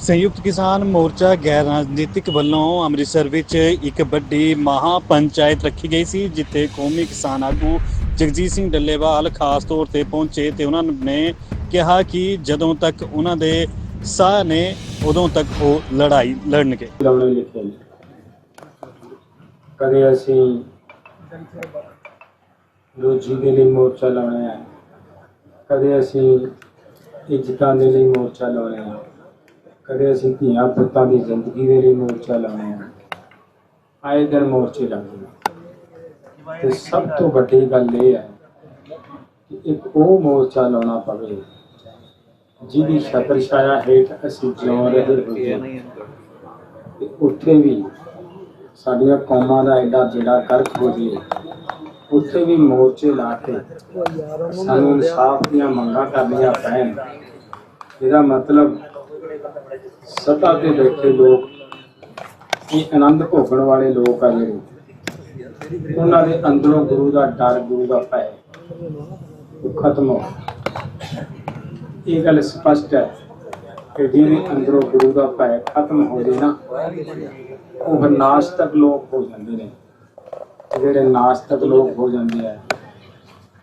ਸੰਯੁਕਤ ਕਿਸਾਨ ਮੋਰਚਾ ਗੈਰ ਰਾਜਨੀਤਿਕ ਵੱਲੋਂ ਅੰਮ੍ਰਿਤਸਰ ਵਿੱਚ ਇੱਕ ਵੱਡੀ ਮਹਾ ਪੰਚਾਇਤ ਰੱਖੀ ਗਈ ਸੀ, ਜਿੱਥੇ ਕੌਮੀ ਕਿਸਾਨ ਆਗੂ ਜਗਜੀਤ ਸਿੰਘ ਡੱਲੇਵਾਲ ਖਾਸ ਤੌਰ ਤੇ ਪਹੁੰਚੇ ਤੇ ਉਹਨਾਂ ਨੇ ਕਿਹਾ ਕਿ ਜਦੋਂ ਤੱਕ ਉਹਨਾਂ ਦੇ ਸਾਹ ਨੇ, ਉਦੋਂ ਤੱਕ ਉਹ ਲੜਾਈ ਲੜਨਗੇ। ਕਦੇ ਅਸੀਂ ਰੋਜੀ ਦੇ ਲਈ ਮੋਰਚਾ ਲਾਉਣਾ ਹੈ। ਕਦੇ ਅਸੀਂ ਇੱਜ਼ਤਾਂ ਦੇ ਲਈ ਮੋਰਚਾ ਲਾਉਣਾ ਹੈ। ਕਦੇ ਅਸੀਂ ਧੀਆਂ ਪੁੱਤਾਂ ਦੀ ਜ਼ਿੰਦਗੀ ਦੇ ਲਈ ਮੋਰਚਾ ਲਾਉਣਾ ਹੈ। ਆਏ ਦਿਨ ਮੋਰਚੇ ਲੱਗਦੇ ਨੇ ਤੇ ਸਭ ਤੋਂ ਵੱਡੀ ਗੱਲ ਇਹ ਹੈ ਕਿ ਇੱਕ ਉਹ ਮੋਰਚਾ ਲਾਉਣਾ ਪਵੇ ਜਿਹਦੀ ਛਤਰ ਛਾਇਆ ਹੇਠ ਅਸੀਂ ਜਿਉਂ ਰਹੇ ਹੋਈਏ। ਤੇ ਉੱਥੇ ਵੀ ਸਾਡੀਆਂ ਕੌਮਾਂ ਦਾ ਐਡਾ ਜਿਹੜਾ ਕਰਕ ਹੋ ਜੇ ਉੱਥੇ ਵੀ ਮੋਰਚੇ ਲਾ ਕੇ ਸਾਨੂੰ ਇਨਸਾਫ ਦੀਆਂ ਮੰਗਾਂ ਕਰਨੀਆਂ ਪੈਣ। ਇਹਦਾ ਮਤਲਬ ਸੱਤਾ ਤੇ ਬੈਠੇ ਲੋਕ, ਇਹ ਆਨੰਦ ਭੋਗਣ ਵਾਲੇ ਲੋਕ ਆ ਜਿਹੜੇ। ਉਹਨਾਂ ਦੇ ਅੰਦਰੋਂ ਗੁਰੂ ਦਾ ਡਰ, ਗੁਰੂ ਦਾ ਭੈ, ਉਹ ਖਤਮ ਹੋ ਇਹ ਗੱਲ ਸਪਸ਼ਟ ਹੈ ਕਿ ਜਿਹਦੇ ਅੰਦਰੋਂ ਗੁਰੂ ਦਾ ਭੈ ਖਤਮ ਹੋ ਜੇ ਨਾ, ਉਹ ਨਾਸਤਕ ਲੋਕ ਹੋ ਜਾਂਦੇ ਨੇ। ਜਿਹੜੇ ਨਾਸਤਕ ਲੋਕ ਹੋ ਜਾਂਦੇ ਆ,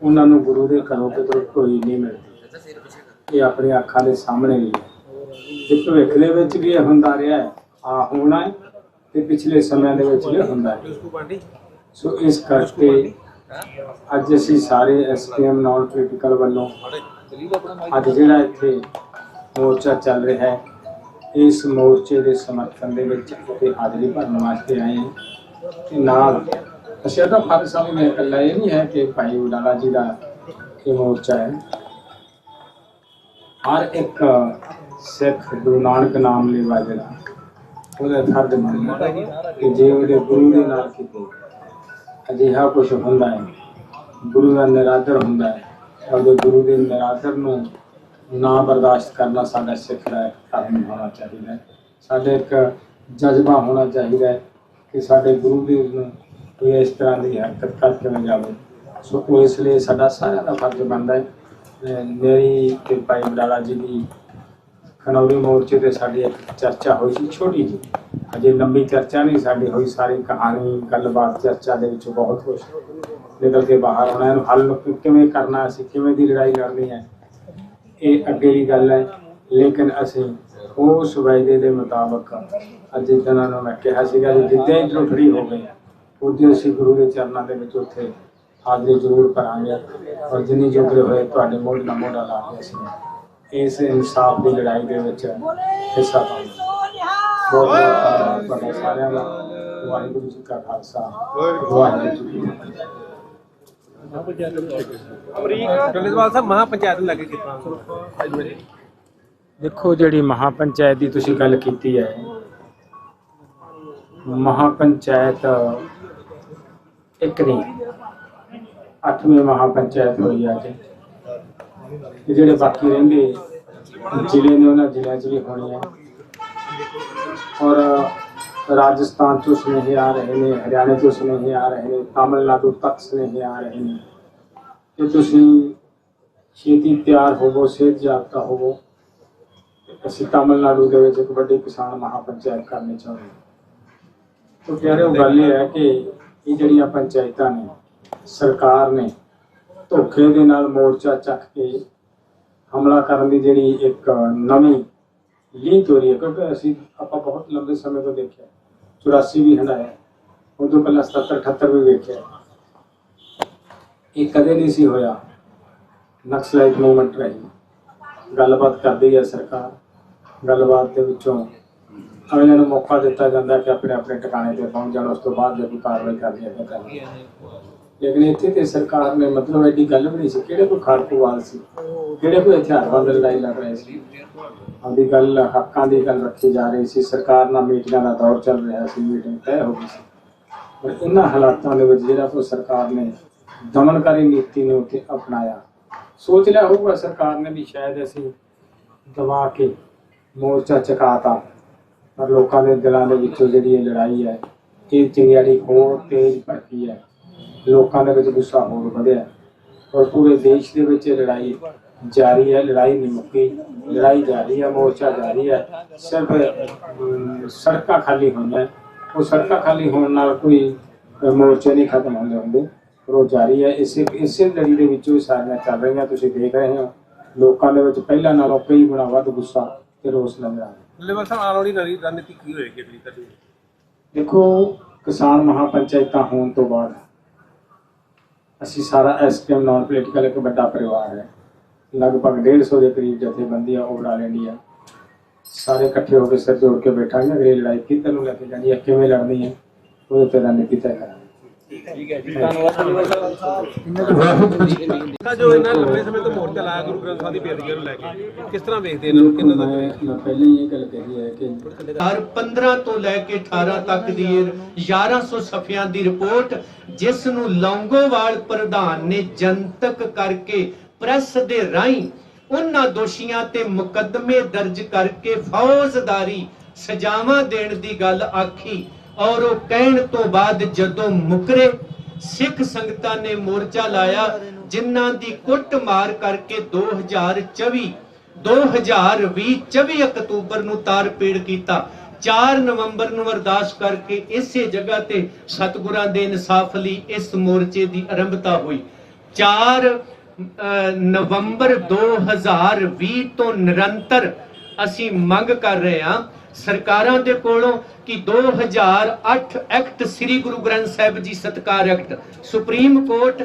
ਉਹਨਾਂ ਨੂੰ ਗੁਰੂ ਦੇ ਘਰੋਂ ਕਿਧਰੋਂ ਕੋਈ ਨਹੀਂ ਮਿਲਦੀ। ਇਹ ਆਪਣੀ ਅੱਖਾਂ ਦੇ ਸਾਹਮਣੇ ਹੀ। ਤੇ ਭਵਿੱਖ ਦੇ ਵਿੱਚ ਵੀ ਇਹ ਹੁੰਦਾ ਰਿਹਾ ਹੈ, ਆ ਹੋਣਾ ਹੈ ਤੇ ਪਿਛਲੇ ਸਮਿਆਂ ਦੇ ਵਿੱਚ ਵੀ ਹੁੰਦਾ ਹੈ। ਸੋ ਇਸ ਕਰਕੇ ਅੱਜ ਅਸੀਂ ਸਾਰੇ ਐਸਪੀਐਮ ਨਾਨ ਪੋਲੀਟੀਕਲ ਵੱਲੋਂ ਅੱਜ ਜਿਹੜਾ ਇੱਥੇ ਮੋਰਚਾ ਚੱਲ ਰਿਹਾ ਹੈ, ਇਸ ਮੋਰਚੇ ਦੇ ਸਮਰਥਨ ਦੇ ਵਿੱਚ ਇੱਥੇ ਹਾਜ਼ਰੀ ਭਰਨ ਵਾਸਤੇ ਆਏ ਹਾਂ। ਤੇ ਨਾਲ ਅਸੀਂ ਤਾਂ ਹਰ ਸਮੇਂ ਮੈਂ ਇਕੱਲਾ ਇਹ ਨਹੀਂ ਹੈ ਕਿ ਭਾਈ ਉਡਾਲਾ ਜੀ ਦਾ ਇਹ ਮੋਰਚਾ ਹੈ। ਹਰ ਇੱਕ ਸਿੱਖ ਗੁਰੂ ਨਾਨਕ ਨਾਮ ਲੈਵਾ ਜਿਹੜਾ ਉਹਦਾ ਫਰਜ਼ ਬਣਦਾ ਕਿ ਜੇ ਉਹਦੇ ਗੁਰੂ ਦੇ ਨਾਲ ਕਿਤੇ ਅਜਿਹਾ ਕੁਝ ਹੁੰਦਾ ਹੈ, ਗੁਰੂ ਦਾ ਨਿਰਾਦਰ ਹੁੰਦਾ ਹੈ ਉਹਦੇ ਗੁਰੂ ਦੇ ਨਿਰਾਦਰ ਨੂੰ ਨਾ ਬਰਦਾਸ਼ਤ ਕਰਨਾ ਸਾਡਾ ਸਿੱਖ ਦਾ ਇੱਕ ਧਰਮ ਹੋਣਾ ਚਾਹੀਦਾ ਹੈ। ਸਾਡੇ ਇੱਕ ਜਜ਼ਬਾ ਹੋਣਾ ਚਾਹੀਦਾ ਹੈ ਕਿ ਸਾਡੇ ਗੁਰੂ ਦੇ ਨੂੰ ਕੋਈ ਇਸ ਤਰ੍ਹਾਂ ਦੀ ਹਰਕਤ ਕਰਕੇ ਨਾ ਜਾਵੇ। ਸੋ ਉਹ ਇਸ ਲਈ ਸਾਡਾ ਸਾਰਿਆਂ ਦਾ ਫਰਜ਼ ਬਣਦਾ ਹੈ। ਮੇਰੀ ਤੇ ਭਾਈ ਬਡਾਲਾ ਜੀ ਦੀ ਖਨੌਰੀ ਮੋਰਚੇ ਤੇ ਸਾਡੀ ਇੱਕ ਚਰਚਾ ਹੋਈ ਸੀ, ਛੋਟੀ ਜੀ ਅਜੇ ਲੰਬੀ ਚਰਚਾ ਨਹੀਂ ਸਾਡੀ ਹੋਈ, ਸਾਰੀ ਕਹਾਣੀ, ਗੱਲਬਾਤ, ਚਰਚਾ ਦੇ ਵਿੱਚ ਬਹੁਤ ਕੁਝ ਨਿਕਲ ਕੇ ਬਾਹਰ ਆਉਣਾ। ਇਹਨੂੰ ਹੱਲ ਕਿਵੇਂ ਕਰਨਾ, ਅਸੀਂ ਕਿਵੇਂ ਦੀ ਲੜਾਈ ਲੜਨੀ ਹੈ? ਇਹ ਅੱਗੇ ਦੀ ਗੱਲ ਹੈ, ਲੇਕਿਨ ਅਸੀਂ ਉਸ ਵਾਅਦੇ ਦੇ ਮੁਤਾਬਕ ਅੱਜ ਇਹਨਾਂ ਨੂੰ ਮੈਂ ਕਿਹਾ ਸੀਗਾ ਕਿ ਜਿੱਦਾਂ ਹੀ ਫਰੀ ਹੋ ਗਏ ਉਦੋਂ ਅਸੀਂ ਗੁਰੂ ਦੇ ਚਰਨਾਂ ਦੇ ਵਿੱਚ ਉੱਥੇ ਹਾਜ਼ਰੀ ਜ਼ਰੂਰ ਕਰਾਂਗੇ ਔਰ ਜਿੰਨੀ ਜੋਗੇ ਹੋਏ ਤੁਹਾਡੇ ਮੋਢ ਨਾਲ ਮੋਢਾ ਲਾ ਕੇ ਅਸੀਂ ਇਸ ਇਨਸਾਫ ਦੀ ਲੜਾਈ ਦੇ ਵਿੱਚ ਹਿੱਸਾ ਪਾਵਾਂਗੇ ਬਹੁਤ ਬਹੁਤ ਤੁਹਾਡਾ ਸਾਰਿਆਂ ਦਾ। ਵਾਹਿਗੁਰੂ ਜੀ ਕਾ ਖਾਲਸਾ। ਵਾਹਿਗੁਰੂ ਜੀ ਕੀ ਫਤਿਹ ਡੋਲੇਵਾਲ ਸਾਹਿਬ ਲੱਗੇ ਦੇਖੋ ਜਿਹੜੀ ਮਹਾਪੰਚਾਇਤ ਦੀ ਤੁਸੀਂ ਗੱਲ ਕੀਤੀ ਹੈ ਮਹਾਪੰਚਾਇਤ ਇੱਕ ਨਹੀਂ ਅੱਠਵੀਂ ਮਹਾਪੰਚਾਇਤ ਹੋਈ ਆ ਜੀ ਤੇ ਜਿਹੜੇ ਬਾਕੀ ਰਹਿੰਦੇ ਜ਼ਿਲ੍ਹੇ ਨੇ ਉਹਨਾਂ ਜ਼ਿਲ੍ਹਿਆਂ 'ਚ ਵੀ ਹੋਣੀ ਹੈ ਔਰ ਰਾਜਸਥਾਨ ਤੋਂ ਸੁਨੇਹੇ ਆ ਰਹੇ ਨੇ, ਹਰਿਆਣੇ ਤੋਂ ਸੁਨੇਹੇ ਆ ਰਹੇ ਨੇ, ਤਾਮਿਲਨਾਡੂ ਤੱਕ ਸੁਨੇਹੇ ਆ ਰਹੇ ਨੇ ਕਿ ਤੁਸੀਂ ਛੇਤੀ ਤਿਆਰ ਹੋਵੋ, ਸਿਹਤ ਜਾਬਤਾ ਹੋਵੋ। ਅਸੀਂ ਤਾਮਿਲਨਾਡੂ ਦੇ ਵਿੱਚ ਇੱਕ ਵੱਡੀ ਕਿਸਾਨ ਮਹਾਪੰਚਾਇਤ ਕਰਨੀ ਚਾਹੁੰਦੇ ਹਾਂ। ਤਾਂ ਪਿਆਰੇ ਉਹ ਗੱਲ ਇਹ ਹੈ ਕਿ ਇਹ ਜਿਹੜੀਆਂ ਪੰਚਾਇਤਾਂ ਨੇ, ਸਰਕਾਰ ਨੇ ਧੋਖੇ ਦੇ ਨਾਲ ਮੋਰਚਾ ਚੱਕ ਕੇ ਹਮਲਾ ਕਰਨ ਦੀ ਜਿਹੜੀ ਇੱਕ ਨਵੀਂ ਲੀਹ ਹੋ ਰਹੀ ਹੈ, ਕਿਉਂਕਿ ਅਸੀਂ, ਆਪਾਂ ਬਹੁਤ ਲੰਬੇ ਸਮੇਂ ਤੋਂ ਦੇਖਿਆ 84 ਵੀ ਹੰਡਾਇਆ ਉਦੋਂ ਪਹਿਲਾਂ 77 78 ਵੀ ਵੇਖਿਆ ਇਹ ਕਦੇ ਨਹੀਂ ਸੀ ਹੋਇਆ। ਨਕਸਲਾਈਟ ਮੂਵਮੈਂਟ ਰਹੀ। ਗੱਲਬਾਤ ਕਰਦੀ ਹੈ ਸਰਕਾਰ। ਗੱਲਬਾਤ ਦੇ ਵਿੱਚੋਂ ਅਗਲੇ ਨੂੰ ਮੌਕਾ ਦਿੱਤਾ ਜਾਂਦਾ ਕਿ ਆਪਣੇ ਆਪਣੇ ਟਿਕਾਣੇ ਤੇ ਪਹੁੰਚ ਜਾਣ। ਉਸ ਤੋਂ ਬਾਅਦ ਜੇ ਕੋਈ ਕਾਰਵਾਈ ਕਰਨੀ ਹੈ, ਤਾਂ ਕਰਨੀ ਹੈ। ਲੇਕਿਨ ਇੱਥੇ ਤੇ ਸਰਕਾਰ ਨੇ ਮਤਲਬ ਐਡੀ ਗੱਲ ਵੀ ਨਹੀਂ ਸੀ। ਕਿਹੜੇ ਕੋਈ ਖਾੜਕੂਵਾਲ ਸੀ? ਕਿਹੜੇ ਕੋਈ ਹਥਿਆਰਬੰਦ ਲੜਾਈ ਲੜ ਰਹੇ ਸੀ? ਆਦੀ ਗੱਲ, ਹੱਕਾਂ ਦੀ ਗੱਲ ਰੱਖੀ ਜਾ ਰਹੀ ਸੀ। ਸਰਕਾਰ ਨਾਲ ਮੀਟਿੰਗਾਂ ਦਾ ਦੌਰ ਚੱਲ ਰਿਹਾ ਸੀ। ਮੀਟਿੰਗ ਤੈਅ ਹੋ ਗਈ ਸੀ। ਪਰ ਇਹਨਾਂ ਹਾਲਾਤਾਂ ਦੇ ਵਿੱਚ ਜਿਹੜਾ ਕੋ ਸਰਕਾਰ ਨੇ ਦਮਨਕਾਰੀ ਨੀਤੀ ਨੂੰ ਉੱਥੇ ਅਪਣਾਇਆ, ਸੋਚ ਲਿਆ ਹੋਊਗਾ ਸਰਕਾਰ ਨੇ ਵੀ ਸ਼ਾਇਦ ਅਸੀਂ ਦਬਾ ਕੇ ਮੋਰਚਾ ਚਕਾਤਾ। ਪਰ ਲੋਕਾਂ ਦੇ ਦਿਲਾਂ ਦੇ ਵਿੱਚੋਂ ਜਿਹੜੀ ਇਹ ਲੜਾਈ ਹੈ, ਇਹ ਚਿੰਗਿਆੜੀ ਹੋਰ ਤੇਜ਼ ਭੜਕੀ ਹੈ। ਲੋਕਾਂ ਦੇ ਵਿੱਚ ਗੁੱਸਾ ਹੋਰ ਵਧਿਆ। ਔਰ ਪੂਰੇ ਦੇਸ਼ ਦੇ ਵਿੱਚ ਲੜਾਈ ਜਾਰੀ ਹੈ ਲੜਾਈ ਨਹੀਂ ਮੁੱਕੀ। ਲੜਾਈ ਜਾਰੀ ਹੈ ਮੋਰਚਾ ਜਾਰੀ ਹੈ। ਸਿਰਫ ਸੜਕਾਂ ਖਾਲੀ ਹੋਈਆਂ ਉਹ ਸੜਕਾਂ ਖਾਲੀ ਹੋਣ ਨਾਲ ਕੋਈ ਮੋਰਚੇ ਨਹੀਂ ਖਤਮ ਹੁੰਦੇ ਹੁੰਦੇ। ਪਰ ਉਹ ਜਾਰੀ ਹੈ। ਇਸੇ ਇਸੇ ਲੜੀ ਦੇ ਵਿੱਚੋਂ ਹੀ ਸਾਰੀਆਂ ਚੱਲ ਰਹੀਆਂ। ਤੁਸੀਂ ਦੇਖ ਰਹੇ ਹੋ ਲੋਕਾਂ ਦੇ ਵਿੱਚ ਪਹਿਲਾਂ ਨਾਲੋਂ ਕਈ ਗੁਣਾ ਵੱਧ ਗੁੱਸਾ ਤੇ ਰੋਸ ਨਜ਼ਰ ਆ ਰਿਹਾ। ਡੱਲੇਵਾਲ ਸਾਹਿਬ ਆਉਣ ਵਾਲੀ ਨਵੀਂ ਰਣਨੀਤੀ ਕੀ ਹੋਏਗੀ ਅਗਲੀ ਤੁਹਾਡੀ ਦੇਖੋ ਕਿਸਾਨ ਮਹਾਪੰਚਾਇਤਾਂ ਹੋਣ ਤੋਂ ਬਾਅਦ ਅਸੀਂ ਸਾਰਾ ਐਸਟੀਐਮ ਨਾਨ ਪੋਲੀਟੀਕਲ ਇੱਕ ਵੱਡਾ ਪਰਿਵਾਰ ਹੈ। ਲਗਭਗ 150 ਦੇ ਕਰੀਬ ਜਥੇਬੰਦੀਆਂ ਓਵਰਆਲ ਇੰਡੀਆ ਸਾਰੇ ਇਕੱਠੇ ਹੋ ਕੇ ਸਿਰ ਜੋੜ ਕੇ ਬੈਠਾਂਗੇ, ਅਗਲੀ ਲੜਾਈ ਕਿੱਧਰ ਨੂੰ ਲੈ ਕੇ ਜਾਣੀ ਹੈ, ਕਿਵੇਂ ਲੜਨੀ ਹੈ, ਉਹਦੇ ਤੇ ਰਣਨੀਤੀ ਤੈਅ ਕਰਾਂਗੇ। ਤਾਂ ਜੋ ਇਹਨਾਂ ਲੰਬੇ ਸਮੇਂ ਤੋਂ ਮੋਰਚਾ ਲਾਇਆ ਗੁਰੂ ਗ੍ਰੰਥ ਸਾਹਿਬ ਦੀ ਬੇਦਗੀ ਨੂੰ ਲੈ ਕੇ ਕਿਸ ਤਰ੍ਹਾਂ ਵੇਖਦੇ ਇਹਨਾਂ ਨੂੰ ਕਿੰਨਾ ਦਾ ਮੈਂ ਮੈਂ ਪਹਿਲਾਂ ਹੀ ਇਹ ਗੱਲ ਕਹੀ ਹੈ ਕਿ ਹਰ 15 ਤੋਂ ਲੈ ਕੇ 18 ਤੱਕ ਦੀ ਇਹ 1100 ਸਫ਼ਿਆਂ ਦੀ ਰਿਪੋਰਟ ਜਿਸ ਨੂੰ ਲੌਂਗੋਵਾਲ ਪ੍ਰਧਾਨ ਨੇ ਜਨਤਕ ਕਰਕੇ ਪ੍ਰੈਸ ਦੇ ਰਾਹੀਂ ਉਹਨਾਂ ਦੋਸ਼ੀਆਂ ਤੇ ਮੁਕੱਦਮੇ ਦਰਜ ਕਰਕੇ ਫੌਜਦਾਰੀ ਸਜ਼ਾਵਾਂ ਦੇਣ ਦੀ ਗੱਲ ਆਖੀ। ਔਰ ਉਹ ਕਹਿਣ ਤੋਂ ਬਾਅਦ ਜਦੋਂ ਮੁਕਰੇ ਸਿੱਖ ਸੰਗਤਾਂ ਨੇ ਮੋਰਚਾ ਲਾਇਆ ਜਿਨ੍ਹਾਂ ਦੀ ਕੁੱਟ ਮਾਰ ਕਰਕੇ 2024 2020 24 ਅਕਤੂਬਰ ਨੂੰ ਤਾਰ ਕੀਤਾ। 4 ਨਵੰਬਰ ਨੂੰ ਅਰਦਾਸ ਕਰਕੇ ਇਸੇ ਜਗ੍ਹਾ ਤੇ ਸਤਿਗੁਰਾਂ ਦੇ ਇਨਸਾਫ ਲਈ ਇਸ ਮੋਰਚੇ ਦੀ ਆਰੰਭਤਾ ਹੋਈ। 4 ਅਹ, ਨਵੰਬਰ 2020 ਤੋਂ ਨਿਰੰਤਰ ਅਸੀਂ ਮੰਗ ਕਰ ਰਹੇ ਹਾਂ ਸਰਕਾਰਾਂ ਦੇ ਕੋਲੋਂ ਕਿ 2008 ਐਕਟ ਸ੍ਰੀ ਗੁਰੂ ਗ੍ਰੰਥ ਸਾਹਿਬ ਜੀ ਸਤਕਾਰ act, Supreme Court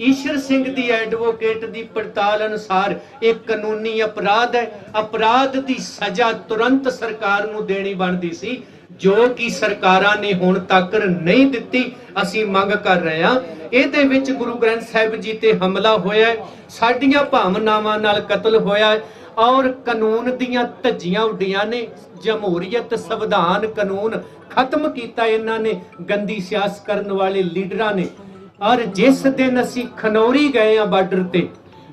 Ishar Singh ਦੀ ਐਡਵੋਕੇਟ ਦੀ ਪੜਤਾਲ ਅਨੁਸਾਰ ਇਹ ਕਾਨੂੰਨੀ ਅਪਰਾਧ ਹੈ। ਅਪਰਾਧ ਦੀ ਸਜ਼ਾ ਤੁਰੰਤ ਸਰਕਾਰ ਨੂੰ ਦੇਣੀ ਬਣਦੀ ਸੀ, ਜੋ ਕਿ ਸਰਕਾਰਾਂ ਨੇ ਹੁਣ ਤੱਕ ਨਹੀਂ ਦਿੱਤੀ। ਅਸੀਂ ਮੰਗ ਕਰ ਰਹੇ ਹਾਂ, ਇਹਦੇ ਵਿੱਚ ਗੁਰੂ ਗ੍ਰੰਥ ਸਾਹਿਬ ਜੀ ਤੇ ਹਮਲਾ ਹੋਇਆ ਹੈ। ਸਾਡੀਆਂ ਭਾਵਨਾਵਾਂ ਨਾਲ ਕਤਲ ਹੋਇਆ ਹੈ। ਔਰ ਕਾਨੂੰਨ ਦੀਆਂ ਧੱਜੀਆਂ ਉੱਡੀਆਂ ਨੇ, ਜਮਹੂਰੀਅਤ ਸੰਵਿਧਾਨ ਕਾਨੂੰਨ ਖਤਮ ਕੀਤਾ ਇਹਨਾਂ ਨੇ, ਗੰਦੀ ਸਿਆਸਤ ਕਰਨ ਵਾਲੇ ਲੀਡਰਾਂ ਨੇ। ਔਰ ਜਿਸ ਦਿਨ ਅਸੀਂ ਖਨੌਰੀ ਗਏ ਆ ਬਾਰਡਰ ਤੇ,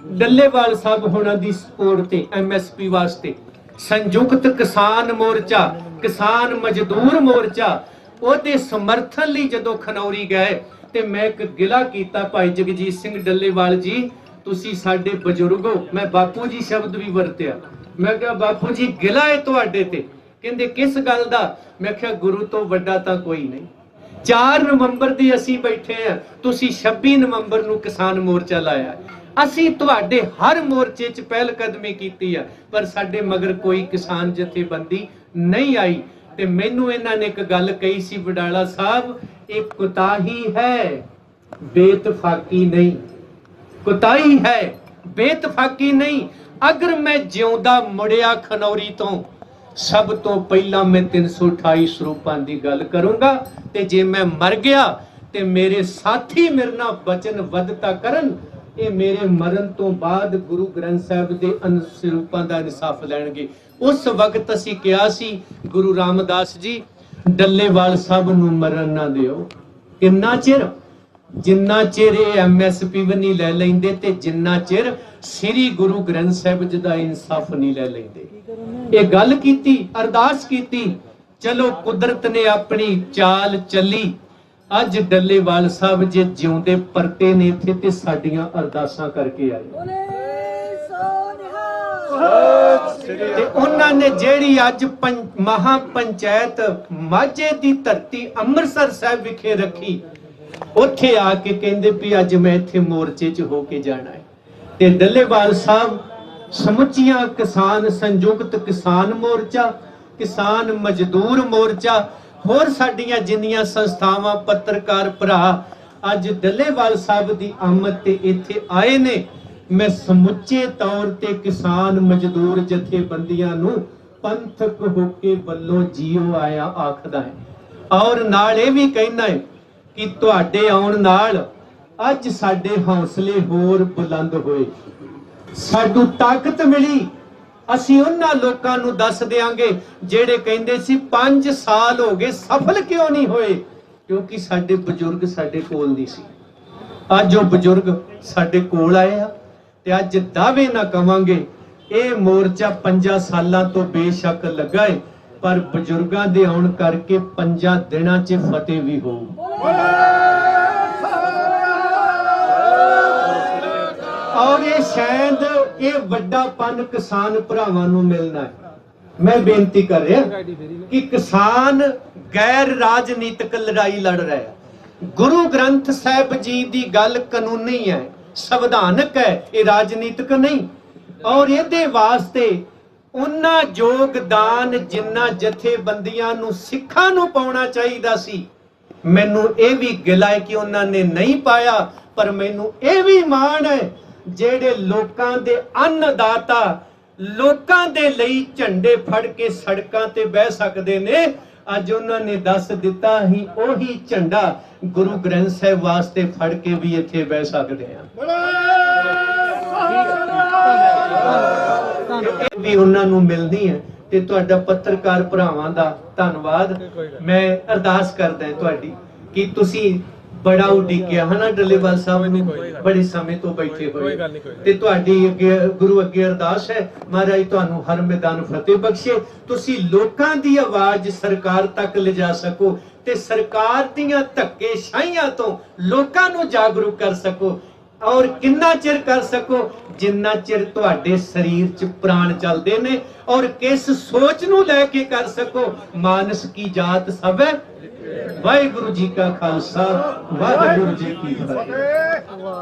ਡੱਲੇਵਾਲ ਸਾਹਿਬ ਹੋਣਾ ਦੀ ਸਪੋਰਟ ਤੇ ਐਮਐਸਪੀ ਵਾਸਤੇ, ਸੰਯੁਕਤ ਕਿਸਾਨ ਮੋਰਚਾ, ਕਿਸਾਨ ਮਜ਼ਦੂਰ ਮੋਰਚਾ, ਉਹਦੇ ਸਮਰਥਨ ਲਈ ਜਦੋਂ ਖਨੌਰੀ ਗਏ, ਤੇ ਮੈਂ ਇੱਕ ਗਿਲਾ ਕੀਤਾ ਭਾਈ ਜਗਜੀਤ ਸਿੰਘ ਡੱਲੇਵਾਲ ਜੀ ਤੁਸੀਂ ਸਾਡੇ ਬਜ਼ੁਰਗ ਹੋ ਮੈਂ ਬਾਪੂ ਜੀ ਸ਼ਬਦ ਵੀ ਵਰਤਿਆ। ਮੈਂ ਕਿਹਾ, ਬਾਪੂ ਜੀ, ਗਿਲਾ ਹੈ ਤੁਹਾਡੇ ਤੇ। ਕਹਿੰਦੇ, ਕਿਸ ਗੱਲ ਦਾ? ਮੈਂ ਕਿਹਾ, ਗੁਰੂ ਤੋਂ ਵੱਡਾ ਤਾਂ ਕੋਈ ਨਹੀਂ। 4 ਨਵੰਬਰ ਦੀ ਅਸੀਂ ਬੈਠੇ ਆ ਤੁਸੀਂ 26 ਨਵੰਬਰ ਨੂੰ ਕਿਸਾਨ ਮੋਰਚਾ ਲਾਇਆ ਅਸੀਂ ਤੁਹਾਡੇ ਹਰ ਮੋਰਚੇ 'ਚ ਪਹਿਲ ਕਦਮੀ ਕੀਤੀ ਆ, ਪਰ ਸਾਡੇ ਮਗਰ ਕੋਈ ਕਿਸਾਨ ਜਥੇਬੰਦੀ ਨਹੀਂ ਆਈ। ਤੇ ਮੈਨੂੰ ਇਹਨਾਂ ਨੇ ਇੱਕ ਗੱਲ ਕਹੀ ਸੀ, ਵਡਾਲਾ ਸਾਹਿਬ ਇਹ ਕੁਤਾਹੀ ਹੈ, ਬੇਤਫਾਕੀ ਨਹੀਂ। ਕੁਤਾਹੀ ਹੈ ਬੇਤਫਾਕੀ ਨਹੀਂ। ਅਗਰ ਮੈਂ ਜਿਉਂਦਾ ਮੁੜਿਆ ਖਨੌਰੀ ਤੋਂ, ਸਭ ਤੋਂ ਪਹਿਲਾਂ ਮੈਂ 328 ਸਰੂਪਾਂ ਦੀ ਗੱਲ ਕਰੂੰਗਾ ਤੇ ਜੇ ਮੈਂ ਮਰ ਗਿਆ ਤੇ ਮੇਰੇ ਸਾਥੀ ਮੇਰੇ ਨਾਲ ਬਚਨ ਵੱਧਤਾ ਕਰਨ, ਇਹ ਮੇਰੇ ਮਰਨ ਤੋਂ ਬਾਅਦ ਗੁਰੂ ਗ੍ਰੰਥ ਸਾਹਿਬ ਦੇ ਅਨ ਸਰੂਪਾਂ ਦਾ ਇਨਸਾਫ ਲੈਣਗੇ। ਉਸ ਵਕਤ ਅਸੀਂ ਕਿਹਾ ਸੀ, ਗੁਰੂ ਰਾਮਦਾਸ ਜੀ, ਡੱਲੇਵਾਲ ਸਾਹਿਬ ਨੂੰ ਮਰਨ ਨਾ ਦਿਓ। ਕਿੰਨਾ ਚਿਰ? ਜਿੰਨਾ ਚਿਰ ਇਹ ਐਮਐਸਪੀ ਵੀ ਨਹੀਂ ਲੈ ਲੈਂਦੇ ਤੇ ਜਿੰਨਾ ਚਿਰ ਸ੍ਰੀ ਗੁਰੂ ਗ੍ਰੰਥ ਸਾਹਿਬ ਜੀ ਦਾ ਇਨਸਾਫ ਨਹੀਂ ਲੈ ਲੈਂਦੇ। ਇਹ ਗੱਲ ਕੀਤੀ, ਅਰਦਾਸ ਕੀਤੀ, ਚਲੋ ਕੁਦਰਤ ਨੇ ਆਪਣੀ ਚਾਲ ਚੱਲੀ। ਅੱਜ ਡੱਲੇਵਾਲ ਸਾਹਿਬ ਜੇ ਜਿਉਂਦੇ ਪਰਤੇ ਨੇ ਇੱਥੇ ਤੇ ਸਾਡੀਆਂ ਅਰਦਾਸਾਂ ਕਰਕੇ ਆਏ। ਤੇ ਉਹਨਾਂ ਨੇ ਜਿਹੜੀ ਅੱਜ ਪੰ- ਮਹਾ ਪੰਚਾਇਤ ਮਾਝੇ ਦੀ ਧਰਤੀ ਅੰਮ੍ਰਿਤਸਰ ਸਾਹਿਬ ਵਿਖੇ ਰੱਖੀ ਉੱਥੇ ਆ ਕੇ ਕਹਿੰਦੇ ਵੀ ਅੱਜ ਮੈਂ ਇੱਥੇ ਮੋਰਚੇ 'ਚ ਹੋ ਕੇ ਜਾਣਾ ਹੈ। ਤੇ ਡੱਲੇਵਾਲ ਸਾਹਿਬ, ਸਮੁੱਚੀਆਂ ਕਿਸਾਨ ਸੰਯੁਕਤ ਕਿਸਾਨ ਮੋਰਚਾ, ਕਿਸਾਨ ਮਜ਼ਦੂਰ ਮੋਰਚਾ, ਹੋਰ ਸਾਡੀਆਂ ਜਿੰਨੀਆਂ ਸੰਸਥਾਵਾਂ, ਪੱਤਰਕਾਰ ਭਰਾ ਅੱਜ ਡੱਲੇਵਾਲ ਸਾਹਿਬ ਦੀ ਆਮਦ ਤੇ ਇੱਥੇ ਆਏ ਨੇ, ਮੈਂ ਸਮੁੱਚੇ ਤੌਰ ਤੇ ਕਿਸਾਨ ਮਜ਼ਦੂਰ ਜਥੇਬੰਦੀਆਂ ਨੂੰ ਪੰਥਕ ਹੋਕੇ ਵੱਲੋਂ ਜੀਓ ਆਇਆ ਆਖਦਾ ਹੈ। ਔਰ ਨਾਲ ਇਹ ਵੀ ਕਹਿੰਦਾ ਹੈ ਕਿ ਤੁਹਾਡੇ ਆਉਣ ਨਾਲ ਅੱਜ ਸਾਡੇ ਹੌਸਲੇ ਹੋਰ ਬੁਲੰਦ ਹੋਏ। ਸਾਡੂ ਤਾਕਤ ਮਿਲੀ। ਅਸੀਂ ਉਹਨਾਂ ਲੋਕਾਂ ਨੂੰ ਦੱਸ ਦੇਾਂਗੇ ਜਿਹੜੇ ਕਹਿੰਦੇ ਸੀ 5 ਸਾਲ ਹੋ ਗਏ ਸਫਲ ਕਿਉਂ ਨਹੀਂ ਹੋਏ? ਕਿਉਂਕਿ ਸਾਡੇ ਬਜ਼ੁਰਗ ਸਾਡੇ ਕੋਲ ਨਹੀਂ ਸੀ। ਅੱਜ ਉਹ ਬਜ਼ੁਰਗ ਸਾਡੇ ਕੋਲ ਆਏ ਆ ਤੇ ਅੱਜ ਦਾਅਵੇ ਨਾ ਕਵਾਂਗੇ, ਇਹ ਮੋਰਚਾ 5 ਸਾਲਾਂ ਤੋਂ ਬੇਸ਼ੱਕ ਲੱਗਾ ਏ। ਪਰ ਬਜ਼ੁਰਗਾਂ ਦੇ ਆਉਣ ਕਰਕੇ 5 ਦਿਨਾਂ 'ਚ ਫਤਿਹ ਵੀ ਹੋਊ ਔਰ ਇਹ ਸ਼ਾਇਦ ਇਹ ਵੱਡਾ ਪਨ ਕਿਸਾਨ ਭਰਾਵਾਂ ਨੂੰ ਮਿਲਣਾ ਹੈ। ਮੈਂ ਬੇਨਤੀ ਕਰ ਰਿਹਾ ਕਿ ਕਿਸਾਨ ਗੈਰ ਰਾਜਨੀਤਿਕ ਲੜਾਈ ਲੜ ਰਿਹਾ ਹੈ। ਗੁਰੂ ਗ੍ਰੰਥ ਸਾਹਿਬ ਜੀ ਦੀ ਗੱਲ ਕਾਨੂੰਨੀ ਹੈ, ਸੰਵਿਧਾਨਕ ਹੈ, ਇਹ ਰਾਜਨੀਤਿਕ ਨਹੀਂ। ਔਰ ਇਹਦੇ ਵਾਸਤੇ ਉਹਨਾਂ ਯੋਗਦਾਨ ਜਿੰਨਾ ਜਥੇਬੰਦੀਆਂ ਨੂੰ ਸਿੱਖਾਂ ਨੂੰ ਪਾਉਣਾ ਚਾਹੀਦਾ ਸੀ, ਮੈਨੂੰ ਇਹ ਵੀ ਗਿਲਾ ਹੈ ਕਿ ਉਹਨਾਂ ਨੇ ਨਹੀਂ ਪਾਇਆ, ਪਰ ਮੈਨੂੰ ਇਹ ਵੀ ਮਾਣ ਹੈ, ਜਿਹੜੇ ਲੋਕਾਂ ਦੇ ਅੰਨਦਾਤਾ ਲੋਕਾਂ ਦੇ ਲਈ ਝੰਡੇ ਫੜ ਕੇ ਸੜਕਾਂ ਤੇ ਬਹਿ ਸਕਦੇ ਨੇ, ਅੱਜ ਉਹਨਾਂ ਨੇ ਦੱਸ ਦਿੱਤਾ ਹੀ ਉਹੀ ਝੰਡਾ ਗੁਰੂ ਗ੍ਰੰਥ ਸਾਹਿਬ ਵਾਸਤੇ ਫੜ ਕੇ ਵੀ ਇੱਥੇ ਬਹਿ ਸਕਦੇ ਆ ਇਹ ਵੀ ਉਹਨਾਂ ਨੂੰ ਮਿਲਦੀ ਹੈ ਤੇ ਤੁਹਾਡਾ ਪੱਤਰਕਾਰ ਭਰਾਵਾਂ ਦਾ ਧੰਨਵਾਦ। ਮੈਂ ਅਰਦਾਸ ਕਰਦਾ ਤੁਹਾਡੀ ਕਿ ਤੁਸੀਂ ਬੜਾ ਉਡੀਕਿਆ ਹਨਾ ਡੱਲੇਵਾਲ ਸਾਹਿਬ ਨੂੰ? ਬੜੇ ਸਮੇਂ ਤੋਂ ਬੈਠੇ ਹੋਏ। ਤੇ ਤੁਹਾਡੀ ਅੱਗੇ ਗੁਰੂ ਅੱਗੇ ਅਰਦਾਸ ਹੈ ਮਹਾਰਾਜ ਤੁਹਾਨੂੰ ਹਰ ਮੈਦਾਨ ਫਤਿਹ ਬਖਸ਼ੇ। ਤੁਸੀਂ ਲੋਕਾਂ ਦੀ ਆਵਾਜ਼ ਸਰਕਾਰ ਤੱਕ ਲਿਜਾ ਸਕੋ ਤੇ ਸਰਕਾਰ ਦੀਆਂ ਧੱਕੇ ਸ਼ਾਹੀਆਂ ਤੋਂ ਲੋਕਾਂ ਨੂੰ ਜਾਗਰੂਕ ਕਰ ਸਕੋ। ਔਰ ਕਿੰਨਾ ਚਿਰ ਕਰ ਸਕੋ ਜਿੰਨਾ ਚਿਰ ਤੁਹਾਡੇ ਸਰੀਰ 'ਚ ਪ੍ਰਾਣ ਚੱਲਦੇ ਨੇ ਔਰ ਕਿਸ ਸੋਚ ਨੂੰ ਲੈ ਕੇ ਕਰ ਸਕੋ, ਮਾਨਸ ਕੀ ਜਾਤ ਸਭ ਹੈ? ਵਾਹਿਗੁਰੂ ਜੀ ਕਾ ਖਾਲਸਾ, ਵਾਹਿਗੁਰੂ ਜੀ ਕੀ ਫਤਿਹ।